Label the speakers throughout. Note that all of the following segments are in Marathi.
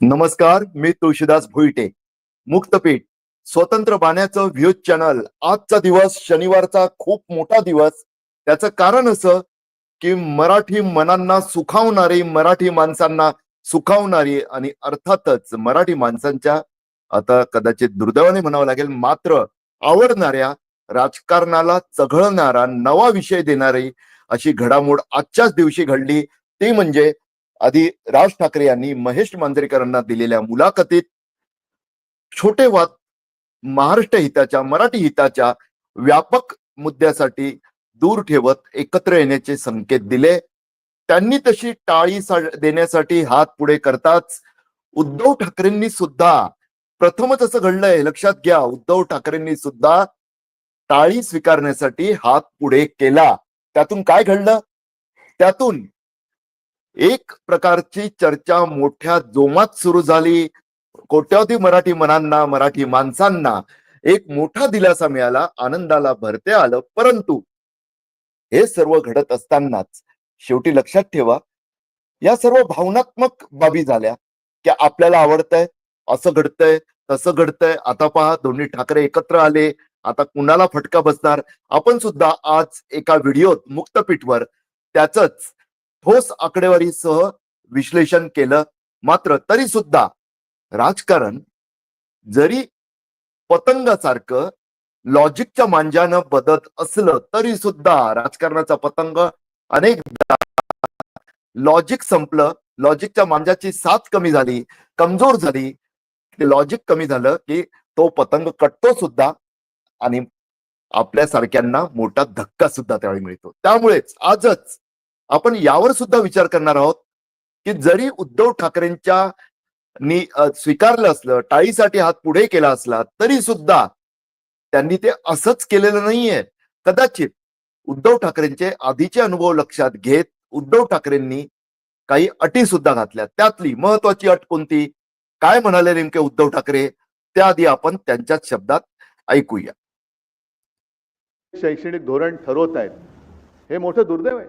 Speaker 1: नमस्कार मी तुळशीदास भुईटे. मुक्तपीठ स्वतंत्र बाण्याचं व्ह्यूज चॅनल. आजचा दिवस शनिवारचा खूप मोठा दिवस. त्याचं कारण असं की मराठी मनांना सुखावणारी मराठी माणसांना सुखावणारी आणि अर्थातच मराठी माणसांच्या आता कदाचित दुर्दैवाने म्हणावं लागेल मात्र आवडणाऱ्या राजकारणाला चघळणारा नवा विषय देणारी अशी घडामोड आजच्याच दिवशी घडली. ती म्हणजे आधी राज ठाकरे यांनी महेश मांजरेकरांना दिलेल्या मुलाखतीत छोटे वाद महाराष्ट्र हिताच्या मराठी हिताच्या व्यापक मुद्द्यासाठी दूर ठेवत एकत्र येण्याचे संकेत दिले. त्यांनी तशी टाळी देण्यासाठी हात पुढे करताच उद्धव ठाकरेंनी सुद्धा प्रथमच असं घडलंय लक्षात घ्या उद्धव ठाकरेंनी सुद्धा टाळी स्वीकारण्यासाठी हात पुढे केला. त्यातून काय घडलं? त्यातून एक प्रकारची चर्चा मोठ्या जोमात सुरू झाली. कोट्यावधी मराठी मनांना मराठी माणसांना एक मोठा दिलासा मिळाला आनंदाला भरते आलं. परंतु हे सर्व घडत असतानाच शेवटी लक्षात ठेवा या सर्व भावनात्मक बाबी झाल्या. की आपल्याला आवडतंय असं घडतंय तसं घडतंय. आता पहा दोन्ही ठाकरे एकत्र आले. आता कुणाला फटका बसणार? आपण सुद्धा आज एका व्हिडिओत मुक्तपीठवर त्याच ठोस आकडेवारीसह विश्लेषण केलं मात्र तरी सुद्धा राजकारण जरी पतंगासारखं लॉजिकच्या मांजानं बदत असलं तरी सुद्धा राजकारणाचा पतंग अनेकदा लॉजिक संपलं लॉजिकच्या मांजाची साथ कमी झाली कमजोर झाली लॉजिक कमी झालं की तो पतंग कटतो सुद्धा आणि आपल्या सारख्यांना मोठा धक्का सुद्धा त्यावेळी मिळतो. त्यामुळेच आजच आपण यावर सुद्धा विचार करणार आहोत की जरी उद्धव ठाकरेंच्या नी स्वीकारलं असलं टाळीसाठी हात पुढे केला असला तरी सुद्धा त्यांनी ते असंच केलेलं नाहीये. कदाचित उद्धव ठाकरेंचे आधीचे अनुभव लक्षात घेत उद्धव ठाकरेंनी काही अटी सुद्धा घातल्या. त्यातली महत्वाची अट कोणती? काय म्हणाले नेमके उद्धव ठाकरे? त्याआधी आपण त्यांच्याच शब्दात ऐकूया.
Speaker 2: शैक्षणिक धोरण ठरवत आहेत. हे मोठं दुर्दैव आहे.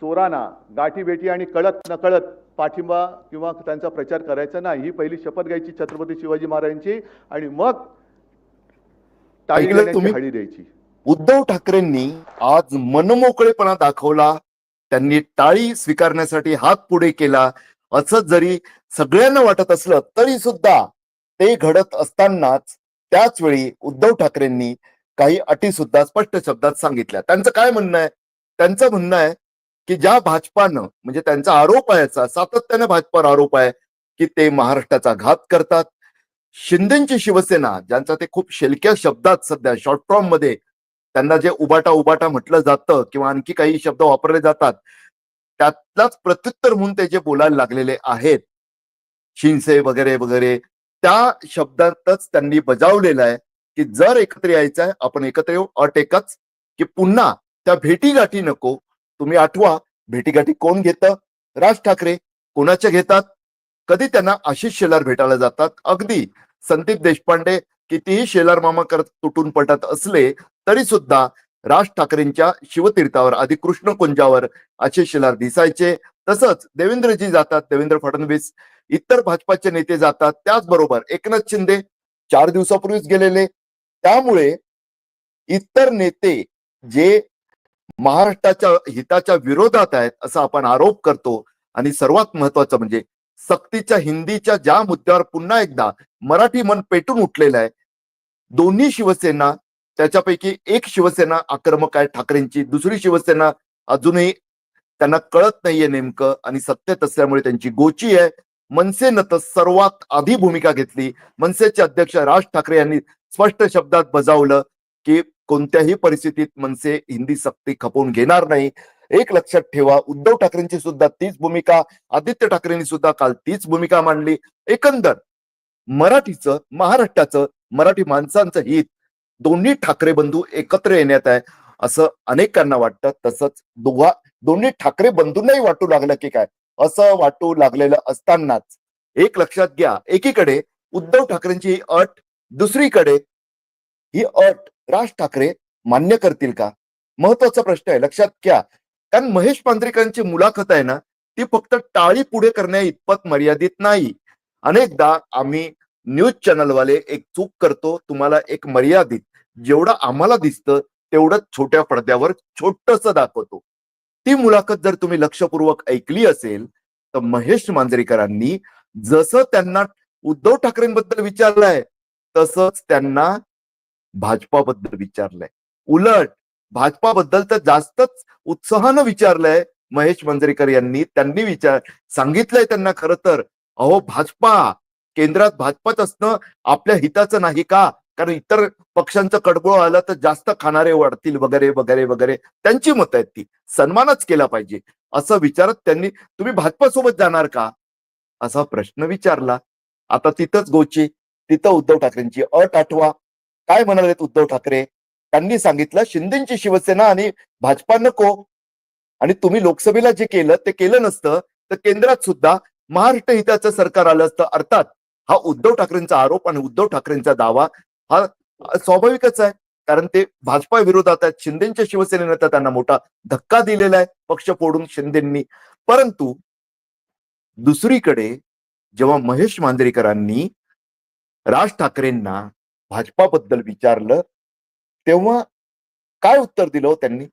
Speaker 2: चोरांना गाठी बेटी आणि कळत नकळत पाठिंबा किंवा त्यांचा प्रचार करायचा नाही. ही पहिली शपथ घ्यायची छत्रपती शिवाजी महाराजांची आणि मग टाळी द्यायची.
Speaker 1: उद्धव ठाकरेंनी आज मनमोकळेपणा दाखवला त्यांनी टाळी स्वीकारण्यासाठी हात पुढे केला. असं जरी सगळ्यांना वाटत असलं तरी सुद्धा ते घडत असतानाच त्याच वेळी उद्धव ठाकरेंनी काही अटी सुद्धा स्पष्ट शब्दात सांगितल्या. त्यांचं काय म्हणणं आहे? त्यांचं म्हणणं आहे की ज्या भाजपानं म्हणजे त्यांचा आरोप आहे याचा सातत्यानं भाजपावर आरोप आहे की ते महाराष्ट्राचा घात करतात. शिंदेची शिवसेना ज्यांचा ते खूप शेलक्या शब्दात सध्या शॉर्ट फॉर्ममध्ये त्यांना जे उबाटा उबाटा म्हटलं जातं किंवा आणखी काही शब्द वापरले जातात त्यातलाच प्रत्युत्तर म्हणून ते जे बोलायला लागलेले आहेत शिंसे वगैरे वगैरे त्या शब्दातच त्यांनी बजावलेलं आहे की जर एकत्र यायचं आहे आपण एकत्र येऊ अट एकच की पुन्हा त्या भेटीगाठी नको तुम्ही आठवा भेटीगाठी कोण घेतं? राज ठाकरे कोणाच्या घेतात? कधी त्यांना आशिष शेलार भेटायला जातात? अगदी. संदीप देशपांडे कितीही शेलार मामा करत तुटून पटत असले तरी सुद्धा राज ठाकरेंच्या शिवतीर्थावर आधी कृष्ण कुंजावर आशिष शेलार दिसायचे. तसंच देवेंद्रजी जातात देवेंद्र फडणवीस इतर भाजपाचे नेते जातात. त्याचबरोबर एकनाथ शिंदे चार दिवसापूर्वीच गेलेले. त्यामुळे इतर नेते जे महाराष्ट्राच्या हिताच्या विरोधात आहेत असा आपण आरोप करतो. आणि सर्वात महत्वाचं म्हणजे सक्तीच्या हिंदीच्या ज्या मुद्द्यावर पुन्हा एकदा मराठी मन पेटून उठलेलं आहे दोन्ही शिवसेना त्याच्यापैकी एक शिवसेना आक्रमक आहे ठाकरेंची दुसरी शिवसेना अजूनही त्यांना कळत नाहीये नेमकं आणि सत्तेत असल्यामुळे त्यांची गोची आहे. मनसेनं तर सर्वात आधी भूमिका घेतली. मनसेचे अध्यक्ष राज ठाकरे यांनी स्पष्ट शब्दात बजावलं की कोणत्याही परिस्थितीत मनसे हिंदी सक्ती खपवून घेणार नाही. एक लक्षात ठेवा उद्धव ठाकरेंची सुद्धा तीच भूमिका आदित्य ठाकरेंनी सुद्धा काल तीच भूमिका मांडली. एकंदर मराठीचं महाराष्ट्राचं मराठी माणसांचं हित दोन्ही ठाकरे बंधू एकत्र येण्यात आहे असं अनेकांना वाटतं. तसंच दोघा दोन्ही ठाकरे बंधूंनाही वाटू लागलं की काय? असं वाटू लागलेलं असतानाच एक लक्षात घ्या एकीकडे उद्धव ठाकरेंची ही अट दुसरीकडे ही अट राज ठाकरे मान्य करतील का? महत्त्वाचा प्रश्न आहे लक्षात घ्या. कारण महेश पांढरेकरांची मुलाखत आहे ना ती फक्त टाळी पुढे करण्या इतपत मर्यादित नाही. अनेकदा आम्ही न्यूज चॅनलवाले एक चूक करतो तुम्हाला एक मर्यादित. जेवढं आम्हाला दिसतं तेवढं छोट्या पडद्यावर छोटस दाखवतो. ती मुलाखत जर तुम्ही लक्षपूर्वक ऐकली असेल तर महेश मांजरेकरांनी जसं त्यांना उद्धव ठाकरेंबद्दल विचारलंय तसंच त्यांना भाजपाबद्दल विचारलंय. उलट भाजपाबद्दल तर जास्तच उत्साहानं विचारलंय महेश मांजरेकर यांनी. त्यांनी विचार सांगितलंय त्यांना खरं तर अहो भाजपा केंद्रात भाजपाच असणं आपल्या हिताचं नाही का? कारण इतर पक्षांचं कडबोळ आलं तर जास्त खाणारे वाढतील वगैरे वगैरे वगैरे. त्यांची मत आहेत ती. सन्मानच केला पाहिजे. असं विचारत त्यांनी तुम्ही भाजपासोबत जाणार का? असा प्रश्न विचारला. आता तिथंच गोची तिथं उद्धव ठाकरेंची अट आठवा. काय म्हणाले उद्धव ठाकरे? त्यांनी सांगितलं शिंदेची शिवसेना आणि भाजपा नको आणि तुम्ही लोकसभेला जे केलं ते केलं नसतं तर केंद्रात सुद्धा महाराष्ट्र हिताचं सरकार आलं असतं. अर्थात हा उद्धव ठाकरेंचा आरोप आणि उद्धव ठाकरेंचा दावा हा स्वाभाविकच आहे. कारण ते भाजपा विरोधात आहेत. शिंदेच्या शिवसेनेनं तर त्यांना मोठा धक्का दिलेला आहे पक्ष फोडून शिंदेंनी. परंतु दुसरीकडे जेव्हा महेश मांजरेकरांनी राज ठाकरेंना भाजपाबद्दल विचारलं तेव्हा काय उत्तर दिलं हो त्यांनी?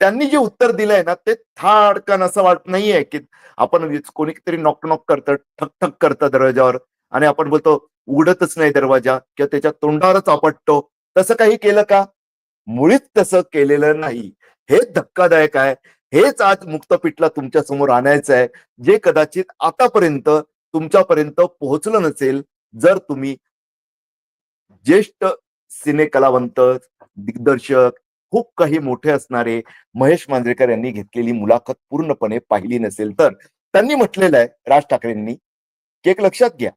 Speaker 1: त्यांनी जे उत्तर दिलंय ना ते थाडकन असं वाटत नाहीये की आपण कोणीतरी नॉक नॉक करतं ठक ठक करतं दरवाजावर आणि आपण बोलतो उघडतच नाही दरवाजा किंवा त्याच्या तोंडावरच आपटतो. तसं काही केलं का? मुळीच तसं केलेलं नाही. हेच धक्कादायक आहे. हेच आज मुक्तपीठला तुमच्यासमोर आणायचं आहे जे कदाचित आतापर्यंत तुमच्यापर्यंत पोहोचलं नसेल जर तुम्ही ज्येष्ठ सिने कलावंत दिग्दर्शक खूप काही मोठे असणारे महेश मांजरेकर यांनी घेतलेली मुलाखत पूर्णपणे पाहिली नसेल तर. त्यांनी म्हटलेलं आहे राज ठाकरेंनी की एक लक्षात घ्या.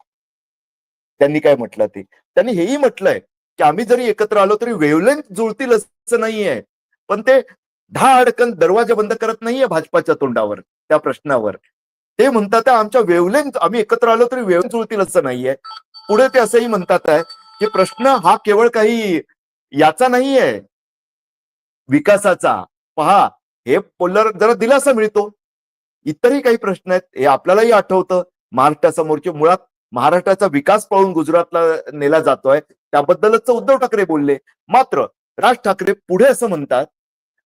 Speaker 1: त्यांनी काय म्हटलं ते? त्यांनी हेही म्हटलंय की आम्ही जरी एकत्र आलो तरी वेवलेंथ जुळतील असं नाहीये. पण ते दहा अडकन दरवाजा बंद करत नाहीये भाजपाच्या तोंडावर त्या प्रश्नावर. ते म्हणतात आमच्या वेवलेंथ आम्ही एकत्र आलो तरी वेवलेंथ जुळतील असं नाहीये. पुढे ते असंही म्हणतात आहे हे प्रश्न हा केवळ काही याचा नाहीये. विकासाचा. पहा हे बोलल्यावर जरा दिलासा मिळतो इतरही काही प्रश्न आहेत हे आपल्यालाही आठवतं. महाराष्ट्रासमोरचे मुळात महाराष्ट्राचा विकास पळून गुजरातला नेला जातोय त्याबद्दलच उद्धव ठाकरे बोलले. मात्र राज ठाकरे पुढे असं म्हणतात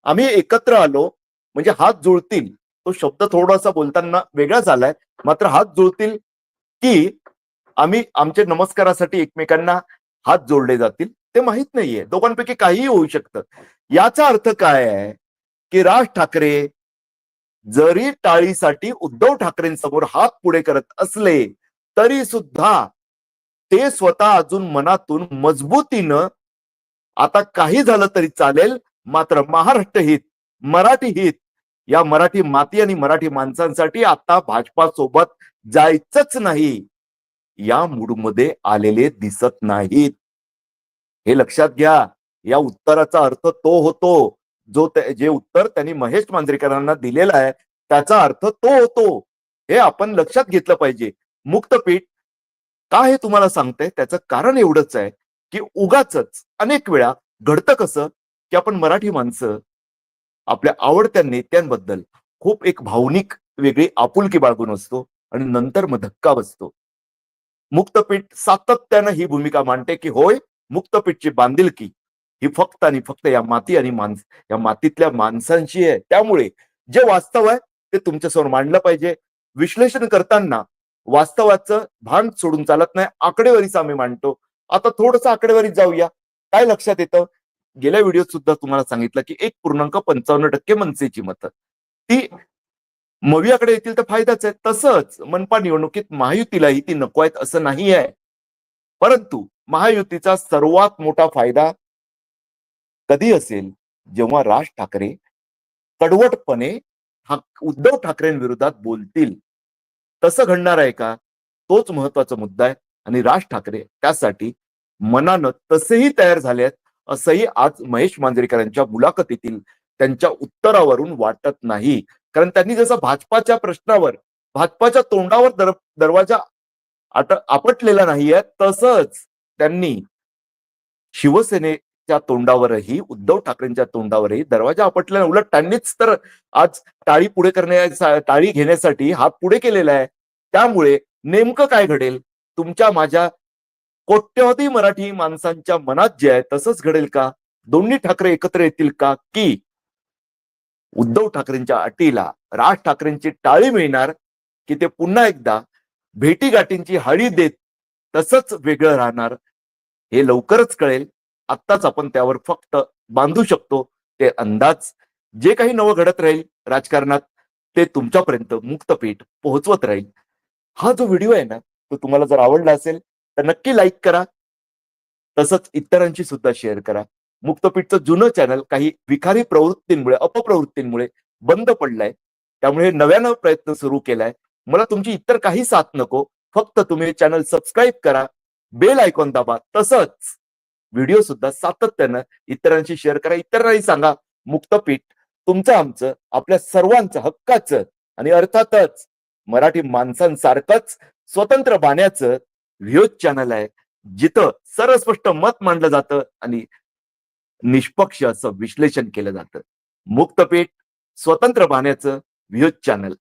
Speaker 1: आम्ही एकत्र आलो म्हणजे हात जुळतील. तो शब्द थोडासा बोलताना वेगळा झालाय. मात्र हात जुळतील की आम्ही आमच्या नमस्कारासाठी एकमेकांना हात जोडले जातील ते माहीत नाहीये. दोघांपैकी काहीही होऊ शकतं. याचा अर्थ काय आहे की राज ठाकरे जरी टाळीसाठी उद्धव ठाकरेंसमोर हात पुढे करत असले तरी सुद्धा ते स्वतः अजून मनातून मजबूतीनं आता काही झालं तरी चालेल मात्र महाराष्ट्र हित मराठी हित या मराठी माती आणि मराठी माणसांसाठी आता भाजपा सोबत जायचंच नाही. या मूडमध्ये आलेले दिसत नाहीत. हे लक्षात घ्या या उत्तराचा अर्थ तो होतो जो ते- जे उत्तर त्यांनी महेश मांजरेकरांना दिलेलं आहे त्याचा अर्थ तो होतो. हे आपण लक्षात घेतलं पाहिजे. मुक्तपीठ का हे तुम्हाला सांगते? त्याचं कारण एवढंच आहे की उगाच अनेक वेळा घडतं कसं की आपण मराठी माणसं आपल्या आवडत्या नेत्यांबद्दल खूप एक भावनिक वेगळी आपुलकी बाळगून असतो आणि नंतर मग धक्का बसतो. मुक्तपीठ सातत्यानं ही भूमिका मांडते की होय मुक्तपीठची बांधिलकी ही फक्त आणि फक्त या माती आणि माणस या मातीतल्या माणसांशी आहे. त्यामुळे जे वास्तव आहे ते तुमच्यासमोर मांडलं पाहिजे. विश्लेषण करताना वास्तवाचं भान सोडून चालत नाही. आकडेवारीच आम्ही मांडतो. आता थोडस आकडेवारीत जाऊया. काय लक्षात येतं? गेल्या व्हिडिओत सुद्धा तुम्हाला सांगितलं की एक पूर्णांक पंचावन्न टक्के मनसेची मतं. ती मवियाकडे येतील तर फायदाच आहे. तसंच मनपा निवडणुकीत महायुतीलाही ती नको आहेत असं नाही आहे. परंतु महायुतीचा सर्वात मोठा फायदा कधी असेल? जेव्हा राज ठाकरे कडवटपणे उद्धव ठाकरेंविरोधात बोलतील. तसं घडणार आहे का? तोच महत्त्वाचा मुद्दा आहे. आणि राज ठाकरे त्यासाठी मनानं तसेही तयार झाले आहेत असंही आज महेश मांजरेकरांच्या मुलाखतीतील त्यांच्या उत्तरावरून वाटत नाही. कारण त्यांनी जसं भाजपाच्या प्रश्नावर भाजपाच्या तोंडावर दर दरवाजा आट आपटलेला नाहीये तसंच त्यांनी शिवसेनेच्या तोंडावरही उद्धव ठाकरेंच्या तोंडावरही दरवाजा आपटलेला नाही. उलट त्यांनीच तर आज टाळी पुढे करण्या टाळी घेण्यासाठी हात पुढे केलेला आहे. त्यामुळे नेमकं काय घडेल? तुमच्या माझ्या कोट्यवधी मराठी माणसांच्या मनात जे आहे तसंच घडेल का? दोन्ही ठाकरे एकत्र येतील का? की उद्धव ठाकरेंच्या अटीला राज ठाकरेंची टाळी मिळणार की ते पुन्हा एकदा भेटीगाठींची हळी देत तसंच वेगळं राहणार हे लवकरच कळेल. आत्ताच आपण त्यावर फक्त बांधू शकतो ते अंदाज. जे काही नवं घडत राहील राजकारणात ते तुमच्यापर्यंत मुक्तपीठ पोहोचवत राहील. हा जो व्हिडिओ आहे ना तो तुम्हाला जर आवडला असेल तर नक्की लाईक करा. तसंच इतरांशी सुद्धा शेअर करा. मुक्तपीठचं जुनं चॅनल काही विखारी प्रवृत्तींमुळे अपप्रवृत्तींमुळे बंद पडलाय. त्यामुळे नव्यानं प्रयत्न सुरू केलाय. मला तुमची इतर काही साथ नको. फक्त तुम्ही चॅनल सबस्क्राईब करा. बेल आयकॉन दाबा. तसंच व्हिडिओ सुद्धा सातत्यानं इतरांशी शेअर करा. इतरांनाही सांगा मुक्तपीठ तुमचं आमचं आपल्या सर्वांचं हक्काचं आणि अर्थातच मराठी माणसांसारखंच स्वतंत्र बाण्याचं व्ह्यूज चॅनल आहे. जिथं सर्वस्पष्ट मत मांडलं जातं आणि निष्पक्ष असं विश्लेषण केलं जातं. मुक्तपेठ स्वतंत्र पाहण्याचं व्ह्यूज चॅनल